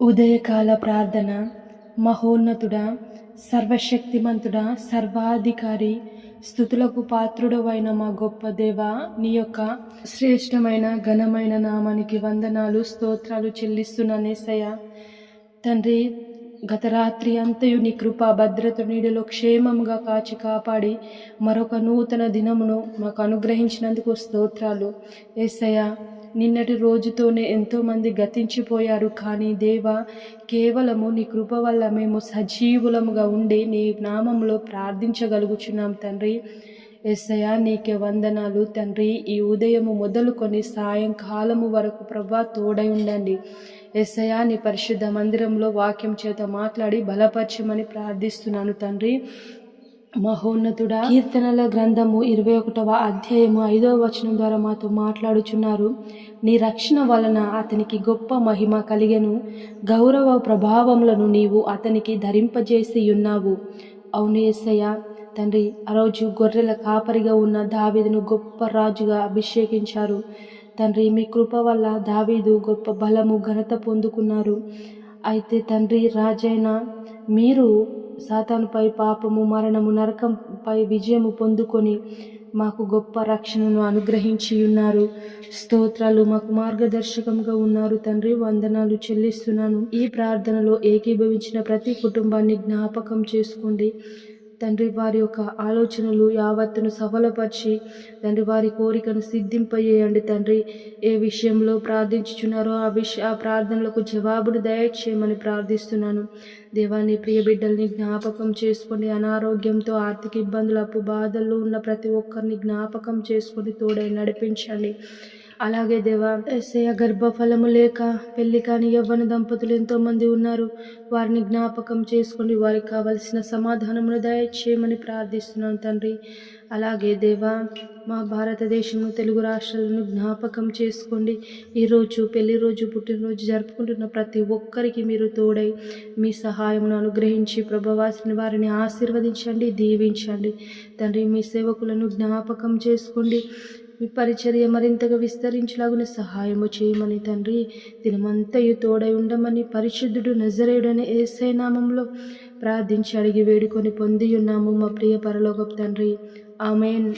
ఉదయకాల ప్రార్థన మహోన్నతుడా సర్వశక్తిమంతుడా సర్వాధికారి స్థుతులకు పాత్రుడవైన మా గొప్ప దేవ నీ యొక్క శ్రేష్టమైన ఘనమైన నామానికి వందనాలు స్తోత్రాలు చెల్లిస్తున్నానేసయ్య తండ్రి గత రాత్రి అంతయు నీ కృప భద్రత నీడలో క్షేమముగా కాచి కాపాడి మరొక నూతన దినమును మాకు అనుగ్రహించినందుకు స్తోత్రాలు. ఏసయ్య నిన్నటి రోజుతోనే ఎంతోమంది గతించిపోయారు కానీ దేవ కేవలము నీ కృప వల్ల మేము సజీవులముగా ఉండి నీ నామంలో ప్రార్థించగలుగుచున్నాం తండ్రి. ఎస్సయా నీకే వందనాలు తండ్రి. ఈ ఉదయము మొదలుకొని సాయంకాలము వరకు ప్రభా తోడై ఉండండి. ఎస్సయా నీ పరిశుద్ధ మందిరంలో వాక్యం చేత మాట్లాడి బలపరచమని ప్రార్థిస్తున్నాను తండ్రి. మహోన్నతుడా కీర్తనల గ్రంథము ఇరవై ఒకటవ అధ్యాయము ఐదవ వచనం ద్వారా మాతో మాట్లాడుచున్నారు. నీ రక్షణ వలన అతనికి గొప్ప మహిమ కలిగెను. గౌరవ ప్రభావములను నీవు అతనికి ధరింపజేసి ఉన్నావు. అవును ఎస్సయ్య తండ్రి ఆ రోజు గొర్రెల కాపరిగా ఉన్న దావీదును గొప్ప రాజుగా అభిషేకించారు. తండ్రి మీ కృప వల్ల దావీదు గొప్ప బలము ఘనత పొందుకున్నారు. అయితే తండ్రి రాజైన మీరు సాతానుపై పాపము మరణము నరకంపై విజయము పొందుకొని మాకు గొప్ప రక్షణను అనుగ్రహించి ఉన్నారు స్తోత్రాలు మాకు మార్గదర్శకంగా ఉన్నారు. తండ్రి వందనాలు చెల్లిస్తున్నాను. ఈ ప్రార్థనలో ఏకీభవించిన ప్రతి కుటుంబాన్ని జ్ఞాపకం చేసుకోండి. తండ్రి వారి యొక్క ఆలోచనలు యావత్తును సఫలపరిచి తండ్రి వారి కోరికను సిద్ధింపజేయండి తండ్రి. ఏ విషయంలో ప్రార్థించుచున్నారో ఆ విష ఆ ప్రార్థనలకు జవాబును దయచేయమని ప్రార్థిస్తున్నాను. దేవాన్ని ప్రియ బిడ్డల్ని జ్ఞాపకం చేసుకొని అనారోగ్యంతో ఆర్థిక ఇబ్బందులు అప్పు బాధల్లో ఉన్న ప్రతి ఒక్కరిని జ్ఞాపకం చేసుకొని తోడై నడిపించండి. అలాగే దేవా ఎస్ఐ గర్భఫలము లేక పెళ్ళి కాని యవ్వన దంపతులు ఎంతోమంది ఉన్నారు. వారిని జ్ఞాపకం చేసుకుని వారికి కావలసిన సమాధానమును దయచేయమని ప్రార్థిస్తున్నాను తండ్రి. అలాగే దేవా మా భారతదేశము తెలుగు రాష్ట్రాలను జ్ఞాపకం చేసుకోండి. ఈరోజు పెళ్ళి రోజు పుట్టినరోజు జరుపుకుంటున్న ప్రతి ఒక్కరికి మీరు తోడై మీ సహాయమును అనుగ్రహించి ప్రభవాసిని వారిని ఆశీర్వదించండి దీవించండి. తండ్రి మీ సేవకులను జ్ఞాపకం చేసుకోండి. మీ పరిచర్య మరింతగా విస్తరించలాగున సహాయము చేయమని తండ్రి దినమంతయు తోడై ఉండమని పరిశుద్ధుడు నజరేయుడని ఏసై నామంలో ప్రార్థించి అడిగి వేడుకొని పొంది ఉన్నాము మా ప్రియ పరలోకపు తండ్రి. ఆమెన్.